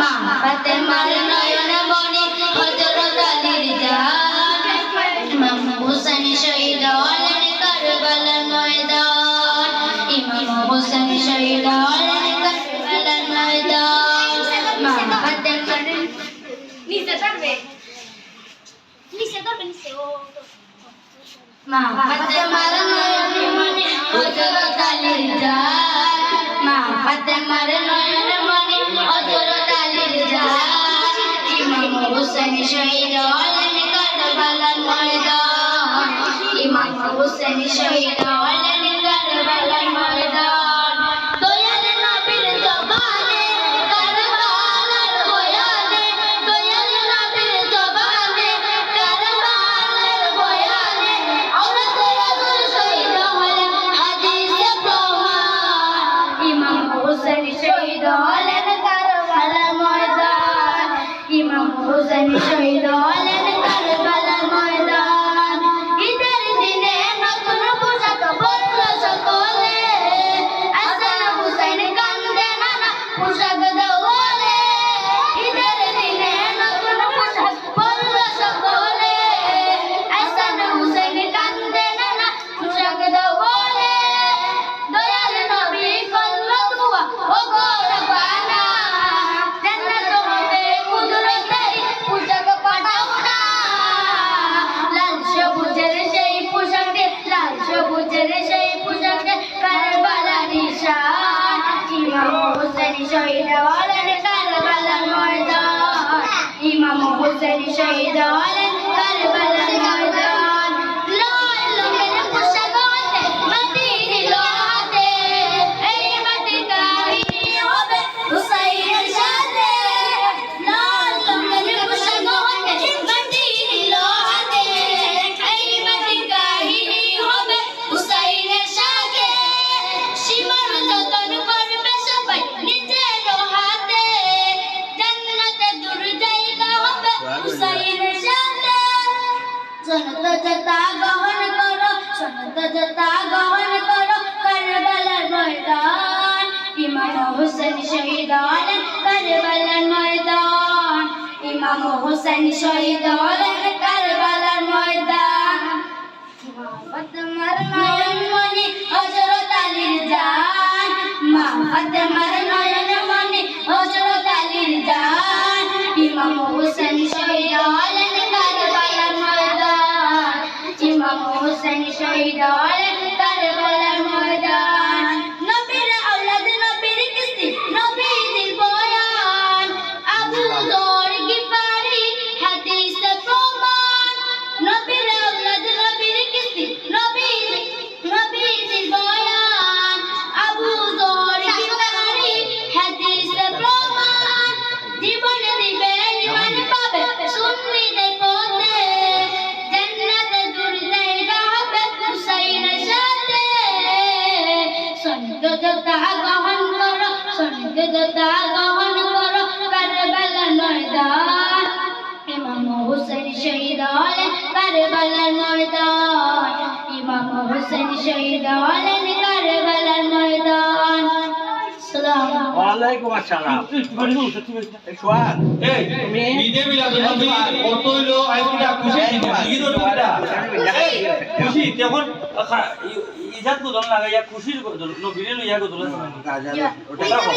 মা ফাতেমার নয়ন মনি হযরত আলীর জান ইমাম হোসেন শহীদ হলেন কারবালার ময়দান। ইমাম হোসেন শহীদ হলেন কারবালার ময়দান। মা ফাতেমার নিচে ধরবে নিচে ধরবে নিচে। ও। মা ফাতেমার হোসেন শহীদ হলেন কারবালার শহীদ হলেন কারবালার ময়দান। ইমাম হোসেন শহীদ হলেন জতা গ্রহণ করো কারবালার ময়দান। ইমাম হোসেন শহীদ হলেন কারবালার ময়দান। ইমাম হোসেন শহীদ হলেন কারবালার ময়দান ফাতেমার নয়ন মনি হযরত আলীর জান। মা ফাতেমার ওয়ালাইকুম আসসালাম এই তুমি ঈদে মিলাদুন নবী কত হইল আইটা খুশি ঈদ এই খুশি তখন ইজাত কো দন লাগাইয়া খুশির নবীরে লইয়া কো দন ওটা খাও।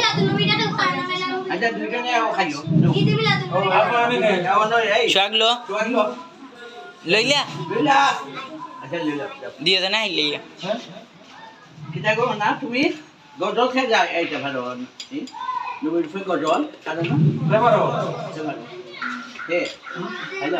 আচ্ছা দুইটা নিয়ে খাইও আপা আমি খাই যাও এই সোহাগ লো লইলা লইলা আচ্ছা লইলা দিয়ে লইয়া না তুমি গজল খেয়ে যায় এইটা ভালো নবীর ফে গজল কারণ না? লেবারো। হে হ্যালো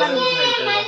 ಹೇಳ್ತಾರೆ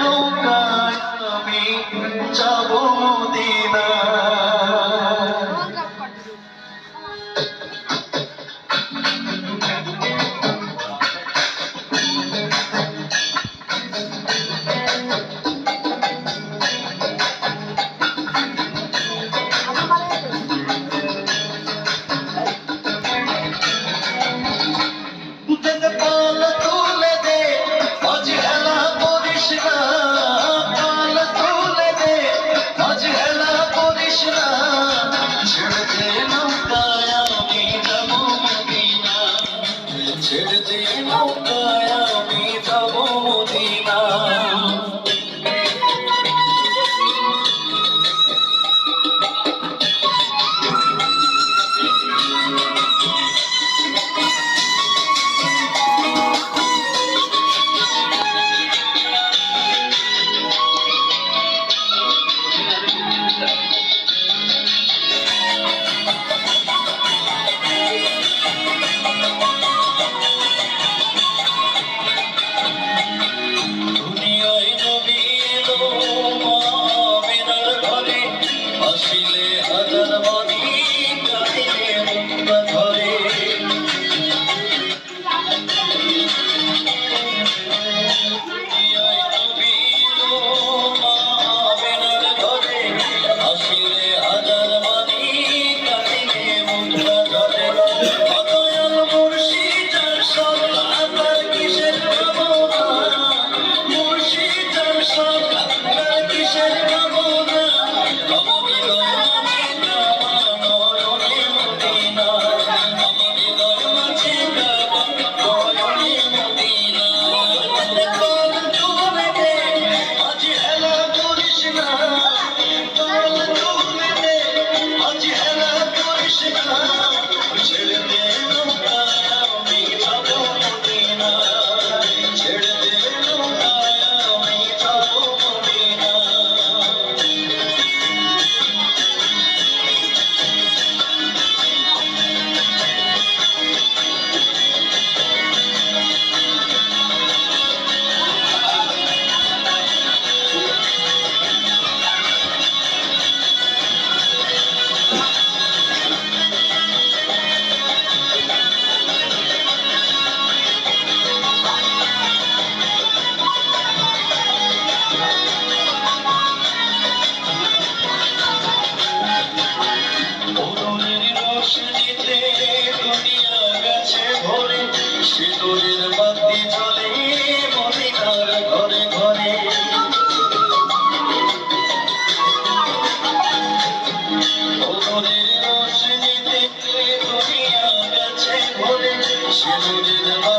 নৌকায় আমি যাব মদিনায়। She's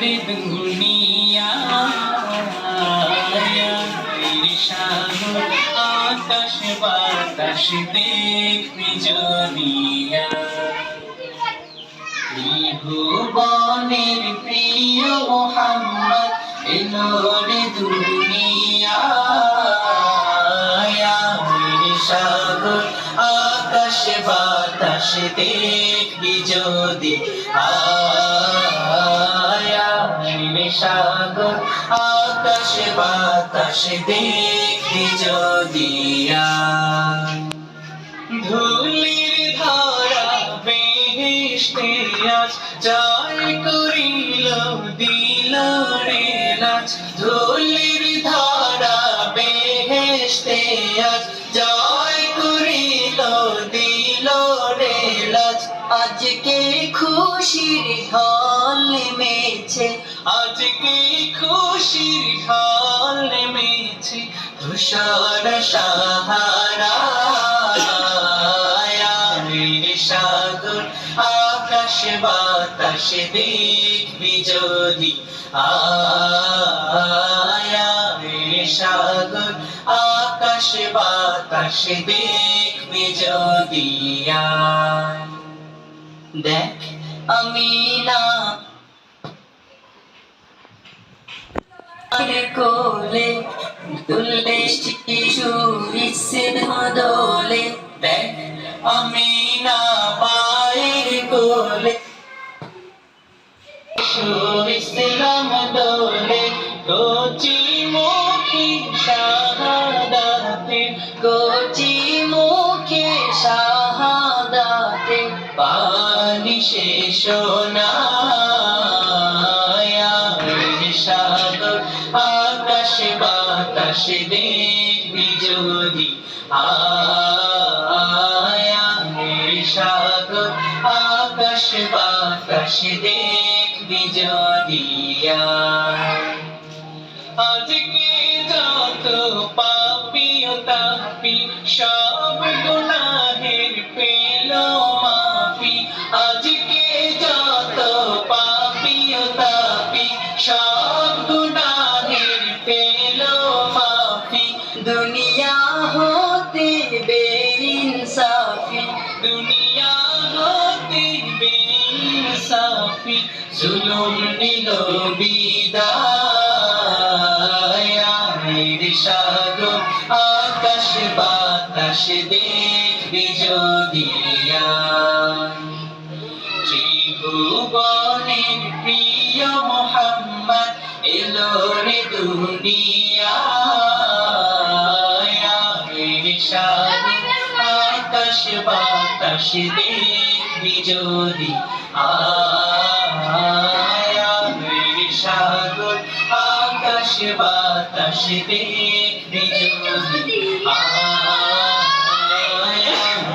রে দুনিয়া আকাশ বাতাস দেখবি জনিয়া ভুবনের প্রিয় মোহাম্মদ এলো রে দুনিয়া আকাশ বাতাস দেখবি যদি। সাগর, আকাশ বাতাস দেখবি যদি। ধুলির ধারা বেহেশতে আজ জয় করিল, দিল রে নাচ। ধুলির লাজ আজকে খুশির ঢল নেমেছে। আজকে খুশির ঢল নেমেছে তুষার সাহারা। সাগর, আকাশ, বাতাস দেখবি যদি। আয়া সাগর, আকাশ, বাতাস দেখবি যদি। আয়। দেখ আমি না। কোলে তুললে শিশু বিশ্বের দোলে দেখ আমি না পায়ের কোলে। সাগর আকাশ বাতাস দেখবি যদি আয়া সাগর আকাশ বাতাস দেখবি যদি আজকে যত পাপিও তাপি সব বাতাস দেখবি যদিয়া ত্রিভুবনের প্রিয় মোহাম্মদ এলো রে দুনিয়া আকাশ বাতাস দেখবি যদি আয়া সাগর আকাশ বাতাস দেখবি যদি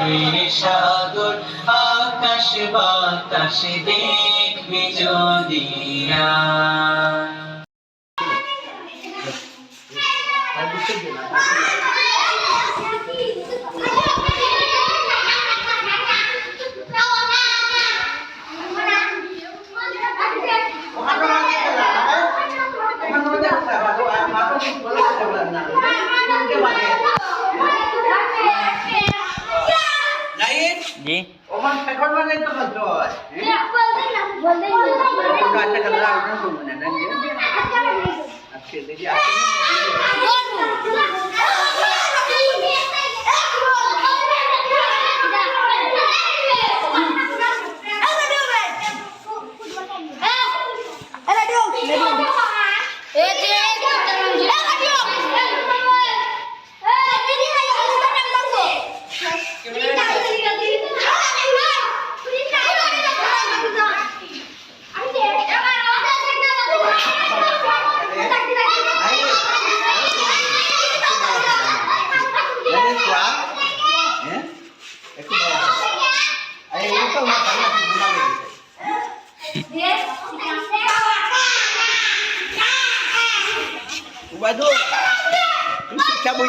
আয়া সাগর আকাশ বাতাস দেখবি যদি। নাইন जी। ओमन सेकंड में नहीं तो बोलतो है बोल। दे ना बोल दे ना अच्छा चल रहा ना तुम ना अच्छे देखिए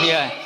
Dia.